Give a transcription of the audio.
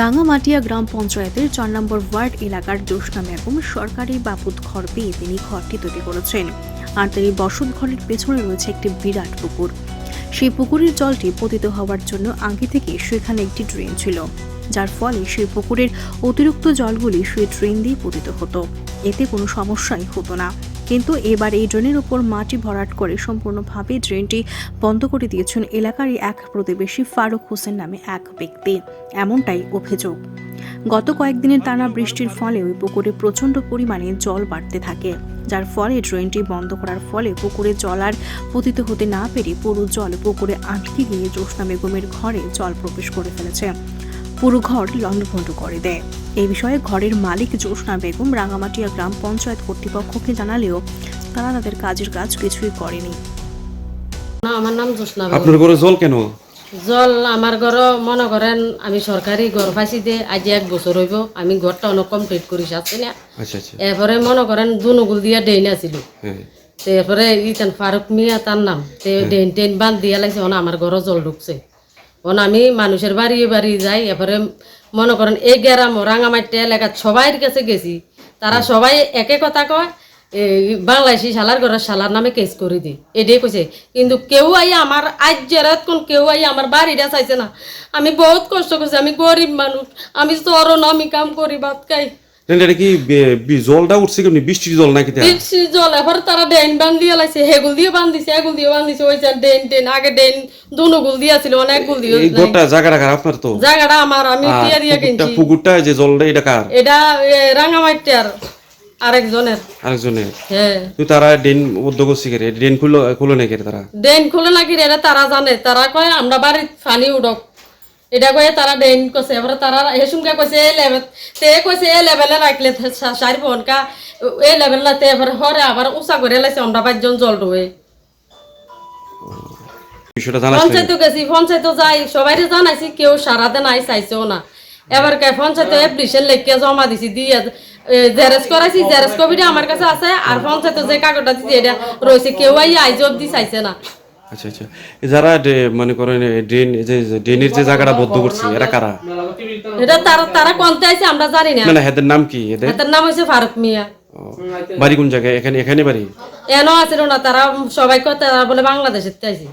রাঙামাটিয়া গ্রাম পঞ্চায়েতের চার নম্বর ওয়ার্ড এলাকার জ্যোৎস্না বেগম সরকারি বাপুত ঘর পেয়ে তিনি ঘরটি তৈরি করেছেন। আর তিনি বসত ঘরের পেছনে রয়েছে একটি বিরাট পুকুর। সেই পুকুরের জলটি পতিত হওয়ার জন্য আগে থেকে সেখানে একটি ড্রেন ছিল। যার ফলে সেই পুকুরের অতিরিক্ত জলগুলি সেই ড্রেন দিয়ে পতিত হতো। এতে কোনো সমস্যাই হতো না। কিন্তু এবার এই ড্রেনের উপর মাটি ভরাট করে সম্পূর্ণভাবে ড্রেনটি বন্ধ করে দিয়েছেন এলাকারই এক প্রতিবেশী ফারুক হোসেন নামে এক ব্যক্তি। এমনটাই অভিযোগ। গত কয়েকদিনের টানা বৃষ্টির ফলে ওই পুকুরে প্রচণ্ড পরিমাণে জল বাড়তে থাকে, যার ফলে ড্রেনটি বন্ধ করার ফলে পুকুরে জল আর পতিত হতে না পেরে পুরো জল পুকুরে আটকে গিয়ে জ্যোৎস্না বেগমের ঘরে জল প্রবেশ করে ফেলেছে। পুরো ঘর লণ্ডভণ্ড করে দেয়। এই বিষয়ে ঘরের মালিক জ্যোৎস্না বেগম রাঙামাটিয়া গ্রাম পঞ্চায়েত কর্তৃপক্ষকে জানালেও তারা তাদের কাজের কাজ কিছুই করেনি। না আমার নাম জোসনা বেগম। আপনার ঘরে জল কেন? জল আমার ঘর মনে করেন আমি সরকারি ঘর পাইছি দে আজ এক বছর হইব আমি ঘরটা অনেক কমপ্লিট করি আসছি না। আচ্ছা আচ্ছা। এরপরে মনে করেন দুনুগুল দিয়া ডেইন আছিল। হ্যাঁ। তারপরে ইতান ফারুক মিয়া তার নাম তে ডেইন টেন বান্ধ দিয়া লাগছে ওনা আমার ঘর জল ঢুকছে। ওন আমি মানুষের বাড়ি বাড়ি যাই এরপরে মনে করেন এই গ্রাম রাঙামাটি এলাকার সবাইয়ের কাছে গেছি। তারা সবাই একে কথা কয় এই বাংলাদেশি শালার ঘরের শালার নামে কেস করে দি এটাই কইছে। কিন্তু কেউ আই আমার আজ জেরাত কোন কেউ আই আমার বাড়িটা চাইছে না। আমি বহুত কষ্ট করছি আমি গরিব মানুষ আমি চরণ আমি কাম করি ভাত খাই। এটা কি জলটা উঠছে কেমনি? বৃষ্টির জল নাকি তা? বৃষ্টি জল এবার তারা ডেন বান দিয়ে লাইছে হেগুল দিয়ে বান্ধিছে এগুল দিয়ে বান্ধিছে ওই যে ডেন ডেন আগে ডেন দুনো গুল দিয়েছিল অনেক গুল দিয়ে এই ঘরটা জায়গা রাখার আপনার তো? জায়গাটা আমার আমি দিয়ে দিয়ে পুকুরটা কিনছি। পুকুরটা যে জলটা এটা কার? এটা রাঙামাটিয়ার আরেকজনের। আরেকজনের? হ্যাঁ। তুই তারা ড্রেন উদ্যোগ কে ড্রেন খুলো খুলো নাকি তারা? ড্রেন খুলে নাকি এটা তারা জানে। তারা কয় আমরা বাড়ির পানি উঠক এটা কয়ে তারা ড্রেন কছে এবার তারা হেসুমকে কইছে এই লেভেল তে কইছে এই লেভেলে রাখলে সারি ফোনকা এই লেভেল তে এবার হরে আবার উঁচা করে লাইছে আমরা পাঁচজন জল ডুবে পঞ্চায়েত গেছি পঞ্চায়েত যাই সবাই জানাইছি কেউ সারাতে নাই চাইছেও না। এবার কে পঞ্চায়েত অ্যাপ্লিকেশন লিখে জমা দিছি দিয়ে জেরেস করাইছি জেরেস কপিটা আমার কাছে আছে আর পঞ্চায়েত যে কাগজটা দিছি এটা রয়েছে কেউ আই আইজ দি চাইছে না। আচ্ছা আচ্ছা। যারা মানে করেন ড্রেন যে ড্রেনের যে জায়গাটা বদ্ধ করছে এরা কারা? এটা তারা তারা কোনতে আছে আমরা জানি না। মানে হেদের নাম কি? এদের এটার নাম হইছে ফারুক মিয়া। বাড়ি কোন জায়গায়? এখানে এখানে বাড়ি? এনো আছিল না তারা সবাই কয় তারা বলে বাংলাদেশের আইছে